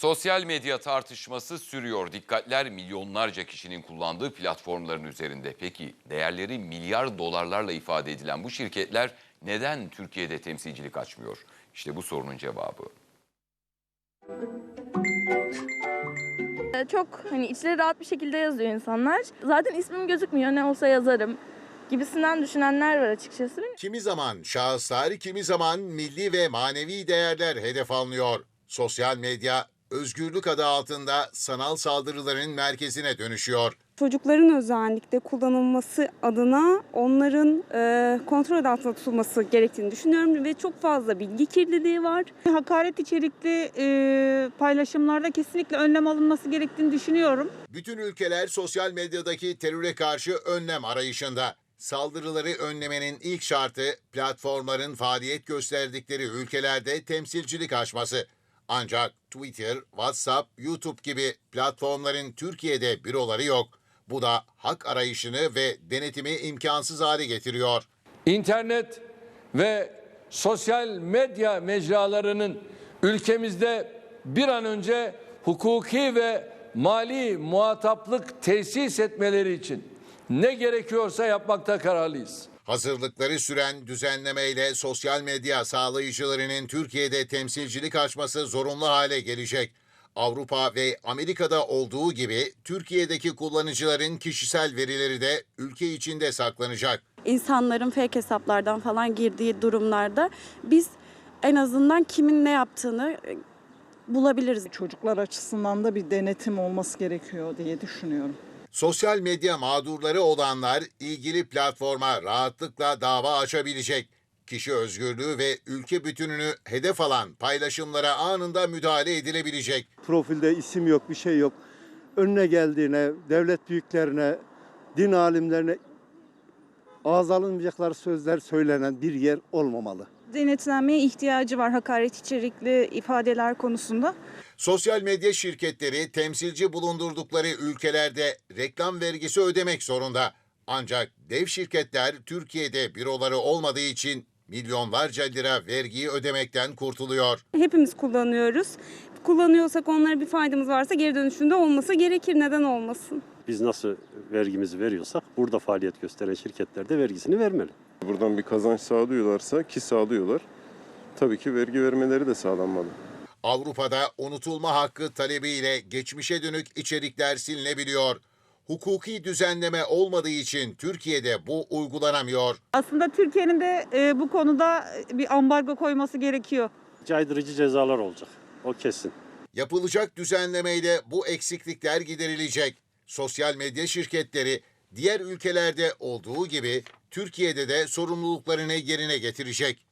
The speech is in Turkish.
Sosyal medya tartışması sürüyor. Dikkatler milyonlarca kişinin kullandığı platformların üzerinde. Peki değerleri milyar dolarlarla ifade edilen bu şirketler neden Türkiye'de temsilcilik açmıyor? İşte bu sorunun cevabı. Çok hani içleri rahat bir şekilde yazıyor insanlar. Zaten ismim gözükmüyor ne olsa yazarım gibisinden düşünenler var açıkçası. Kimi zaman şahıslar, kimi zaman milli ve manevi değerler hedef alınıyor. Sosyal medya özgürlük adı altında sanal saldırıların merkezine dönüşüyor. Çocukların özellikle kullanılması adına onların e, kontrol altında tutulması gerektiğini düşünüyorum ve çok fazla bilgi kirliliği var. Hakaret içerikli e, paylaşımlarda kesinlikle önlem alınması gerektiğini düşünüyorum. Bütün ülkeler sosyal medyadaki teröre karşı önlem arayışında. Saldırıları önlemenin ilk şartı platformların faaliyet gösterdikleri ülkelerde temsilcilik açması. Ancak Twitter, WhatsApp, YouTube gibi platformların Türkiye'de büroları yok. Bu da hak arayışını ve denetimi imkansız hale getiriyor. İnternet ve sosyal medya mecralarının ülkemizde bir an önce hukuki ve mali muhataplık tesis etmeleri için ne gerekiyorsa yapmakta kararlıyız. Hazırlıkları süren düzenlemeyle sosyal medya sağlayıcılarının Türkiye'de temsilcilik açması zorunlu hale gelecek. Avrupa ve Amerika'da olduğu gibi Türkiye'deki kullanıcıların kişisel verileri de ülke içinde saklanacak. İnsanların fake hesaplardan falan girdiği durumlarda biz en azından kimin ne yaptığını e, bulabiliriz. Çocuklar açısından da bir denetim olması gerekiyor diye düşünüyorum. Sosyal medya mağdurları olanlar ilgili platforma rahatlıkla dava açabilecek. Kişi özgürlüğü ve ülke bütününü hedef alan paylaşımlara anında müdahale edilebilecek. profilde isim yok, bir şey yok. Önüne geldiğine, devlet büyüklerine, din alimlerine ağız alınmayacakları sözler söylenen bir yer olmamalı. Denetlenmeye ihtiyacı var hakaret içerikli ifadeler konusunda. Sosyal medya şirketleri temsilci bulundurdukları ülkelerde reklam vergisi ödemek zorunda. Ancak dev şirketler Türkiye'de büroları olmadığı için milyonlarca lira vergiyi ödemekten kurtuluyor. Hepimiz kullanıyoruz. Kullanıyorsak onlara bir faydamız varsa geri dönüşünde olması gerekir. Neden olmasın? Biz nasıl vergimizi veriyorsak burada faaliyet gösteren şirketler de vergisini vermeli. Buradan bir kazanç sağlıyorlarsa ki sağlıyorlar. Tabii ki vergi vermeleri de sağlanmalı. Avrupa'da unutulma hakkı talebiyle geçmişe dönük içerikler silinebiliyor. Hukuki düzenleme olmadığı için Türkiye'de bu uygulanamıyor. Aslında Türkiye'nin de e, bu konuda bir ambargo koyması gerekiyor. Caydırıcı cezalar olacak. O kesin. Yapılacak düzenlemeyle bu eksiklikler giderilecek. Sosyal medya şirketleri diğer ülkelerde olduğu gibi Türkiye'de de sorumluluklarını yerine getirecek.